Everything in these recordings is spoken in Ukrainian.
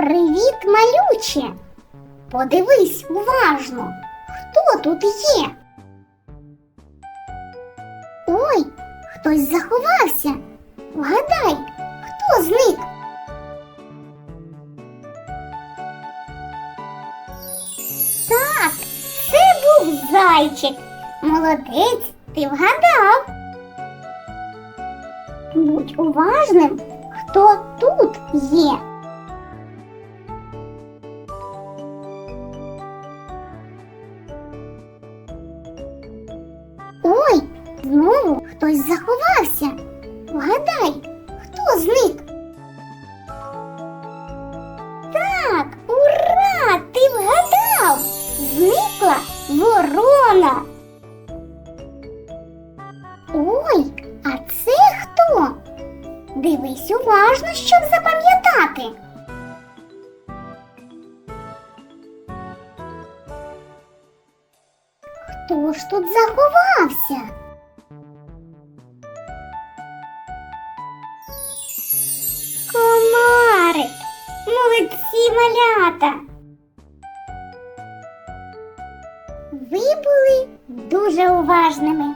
Привіт, малюче. Подивись уважно, хто тут є. Ой, хтось заховався. Вгадай, хто зник? Так, це був зайчик. Молодець, ти вгадав. Будь уважним, хто тут є. Знову хтось заховався. Вгадай, хто зник? Так, ура! Ти вгадав! Зникла ворона. Ой, а це хто? Дивись уважно, щоб запам'ятати. Хто ж тут заховався? Малята! Ви були дуже уважними.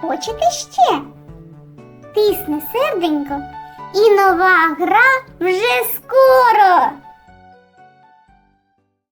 Хочете ще? Тисни серденько, і нова гра вже скоро!